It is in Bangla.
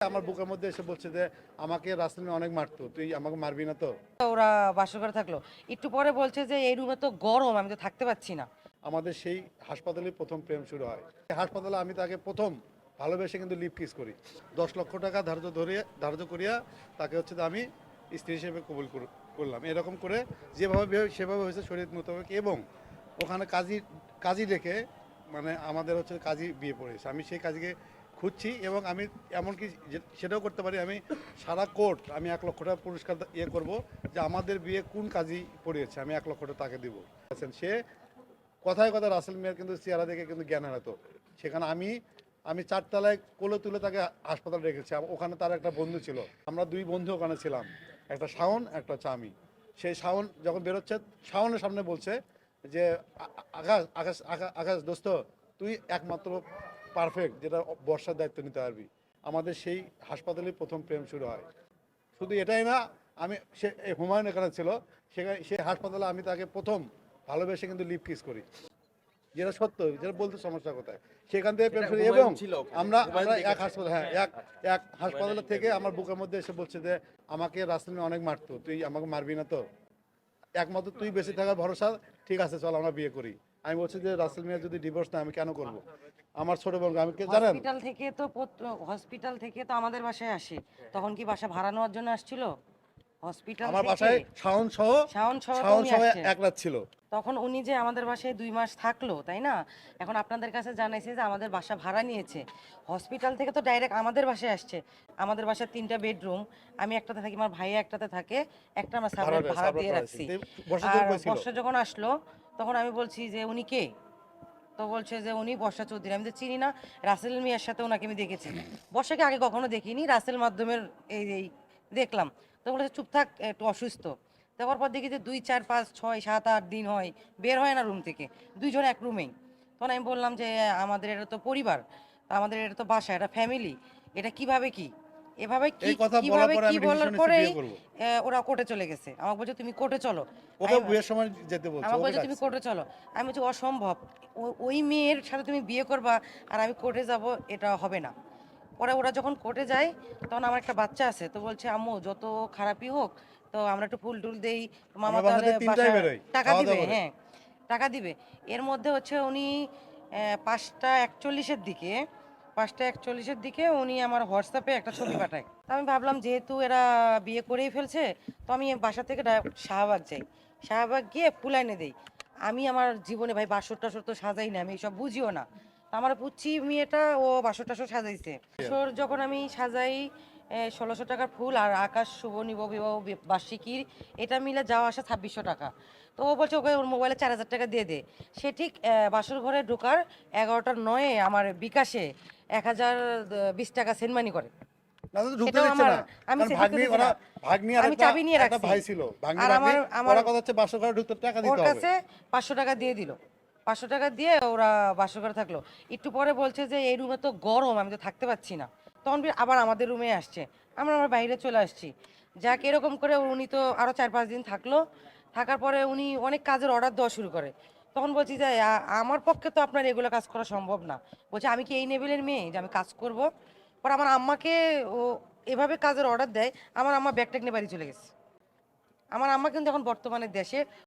আমার বুকের মধ্যে এসে বলছে যে আমাকে রাসেল মিয়া অনেক মারতো তুই আমাকে মারবি না তো? ওরা বাসর করে থাকল। একটু পরে বলছে যে এই রুমে তো গরম আমি তো থাকতে পারছি না। আমাদের সেই হাসপাতালে প্রথম প্রেম শুরু হয়। হাসপাতালে আমি তাকে প্রথম ভালোবেসে কিন্তু লিপ কিস করি। দশ লক্ষ টাকা ধার্য ধরিয়ে ধার্য করিয়া তাকে হচ্ছে যে আমি স্ত্রী হিসেবে কবুল কর- করলাম। এরকম করে যেভাবে সেভাবে হয়েছে শরীর মোতাবেক এবং ওখানে কাজী কাজী রেখে মানে আমাদের হচ্ছে কাজী বিয়ে পড়েছে আমি সেই কাজীকে খুঁজছি এবং আমি এমনকি সেটাও করতে পারি। আমি সারা কোর্ট আমি এক লক্ষ টাকা পুরস্কার ইয়ে করব যে আমাদের বিয়ে কোন কাজী পড়িয়েছে, আমি এক লক্ষ টাকা তাকে দিব। আছেন সে, কথায় কথা রাসেল মিয়ার কিন্তু চেহারা দেখে কিন্তু জ্ঞান হারাতো। সেখানে আমি আমি চারতলায় কোলে তুলে তাকে হাসপাতালে রেখেছি। ওখানে তার একটা বন্ধু ছিল। আমরা দুই বন্ধু ওখানে ছিলাম। একটা শাওন, একটা চামি। সেই শাওন যখন বেরোচ্ছে, শাওনের সামনে বলছে যে আকাশ আকাশ আকাশ, দোস্ত, তুই একমাত্র পারফেক্ট যেটা বর্ষার দায়িত্ব নিতে পারবি। আমাদের সেই হাসপাতালে প্রথম প্রেম শুরু হয়। শুধু এটাই না আমি সে হুমায়ুন এখানে ছিল সেখানে সেই হাসপাতালে আমি তাকে প্রথম ভালোবেসে কিন্তু লিপ কিস করি। যেটা সত্য যেটা বলতে সমস্যা কোথায়? সেখান থেকে প্রেম শুরু এবং আমরা আমরা এক হাসপাতাল হ্যাঁ এক এক হাসপাতালে থেকে আমার বুকের মধ্যে এসে বলছে যে আমাকে রাস্তা নিয়ে অনেক মারতো তুই আমাকে মারবি না তো? একমাত্র তুই বেঁচে থাকার ভরসা ঠিক আছে চল আমরা বিয়ে করি। আমি বলছি যে রাসেল মিয়া যদি ডিভোর্স না আমি কেন করব? আমার ছোট বোন, আমি কে জানেন? হসপিটাল থেকে তো হসপিটাল থেকে তো আমাদের বাসায় আসে। তখন কি বাসা ভাড়া নেওয়ার জন্য আসছিল? হসপিটাল আমার বাসায় শাওন সহ শাওন সহ শাওন সহ এক রাত ছিল। তখন উনি যে আমাদের বাসায় দুই মাস থাকল তাই না? এখন আপনাদের কাছে জানাইছে যে আমাদের বাসা ভাড়া নিয়েছে। হসপিটাল থেকে তো ডাইরেক্ট আমাদের বাসায় আসছে। আমাদের বাসার তিনটা বেডরুম আমি একটাতে থাকি আমার ভাই একটাতে থাকে একটা আমরা সাবলেট ভাড়া- দিয়ে রাখছি। বর্ষা আর যখন বর্ষা যখন আসলো তখন আমি বলছি যে উনি কে? তো বলছে যে উনি বর্ষা চৌধুরী। আমি তো চিনি না রাসেল মিয়ার সাথে ওনাকে আমি দেখেছি। বর্ষাকে আগে কখনো দেখিনি রাসেল মাধ্যমের এই এই দেখলাম। তো বলেছে চুপ থাক একটু অসুস্থ। তারপর পর দেখি যে দুই চার পাঁচ ছয় সাত আট দিন হয় বের হয় না রুম থেকে। দুইজন এক রুমেই তখন আমি বললাম যে আমাদের এটা তো পরিবার তা আমাদের এটা তো বাসা এটা ফ্যামিলি এটা কীভাবে কি? এভাবে কি কীভাবে কি বলার পরেই ওরা কোর্টে চলে গেছে। আমাকে বলছে তুমি কোর্টে চলো। ওকে বিয়ের সময় যেতে বলছে আমাকে বলছে তুমি। কোর্টে চলো। আমি বলছি অসম্ভব। ওই মেয়ের সাথে তুমি বিয়ে করবা আর আমি কোর্টে যাব এটা হবে না। পরে ওরা যখন কোর্টে যায় তখন আমার একটা বাচ্চা আছে তো বলছে আম্মু যত খারাপই হোক তো আমরা একটু ফুল টুল দেই মামা তাহলে টাকা দিবে হ্যাঁ টাকা দিবে। এর মধ্যে হচ্ছে উনি পাঁচটা একচল্লিশের দিকে পাঁচটা একচল্লিশের দিকে উনি আমার হোয়াটসঅ্যাপে একটা ছবি পাঠায়। তো আমি ভাবলাম যেহেতু এরা বিয়ে করেই ফেলছে তো আমি বাসা থেকে শাহবাগ যাই। শাহবাগ গিয়ে ফুল এনে দেই। আমি আমার জীবনে ভাই বাসর টাসর তো সাজাই না আমি এসব বুঝিও না। আমার পুচ্ছি মেয়েটা ও বাসর টাসর সাজাইছে। বাসর যখন আমি সাজাই ষোলোশো টাকার ফুল আর আকাশ শুভ নিব বিবাহ বার্ষিকীর এটা মিলে যাওয়া আসা ছাব্বিশশো টাকা। তো ও বলছে ওকে ওর মোবাইলে চার হাজার টাকা দিয়ে দে। সে ঠিক বাসর ঘরে ঢোকার এগারোটার নয়ে আমার বিকাশে এক হাজার বিশ টাকা সেন্ডমানি করে। আমার- কথা হচ্ছে পাঁচশো টাকা দিয়ে দিল। পাঁচশো টাকা দিয়ে ওরা বাসর করে থাকল। একটু পরে বলছে যে, এই রুমে তো গরম, আমি তো থাকতে পারছি না। তখন আবার আমাদের রুমে আসছে। আমরা আমার বাইরে চলে আসছি। যাক, এরকম করে উনি তো আরও চার পাঁচ দিন থাকল। থাকার পরে উনি অনেক কাজের অর্ডার দেওয়া শুরু করে। তখন বলছি যে আমার পক্ষে তো আপনার এগুলো কাজ করা সম্ভব না। বলছে, আমি কি এই লেভেলের মেয়ে যে আমি কাজ করব? পরে আমার আম্মাকে ও এভাবে কাজের অর্ডার দেয়। আমার আম্মা ব্যাগ ট্যাগ নিয়ে বাড়ি চলে গেছে। আমার আম্মা কিন্তু এখন বর্তমানে দেশে।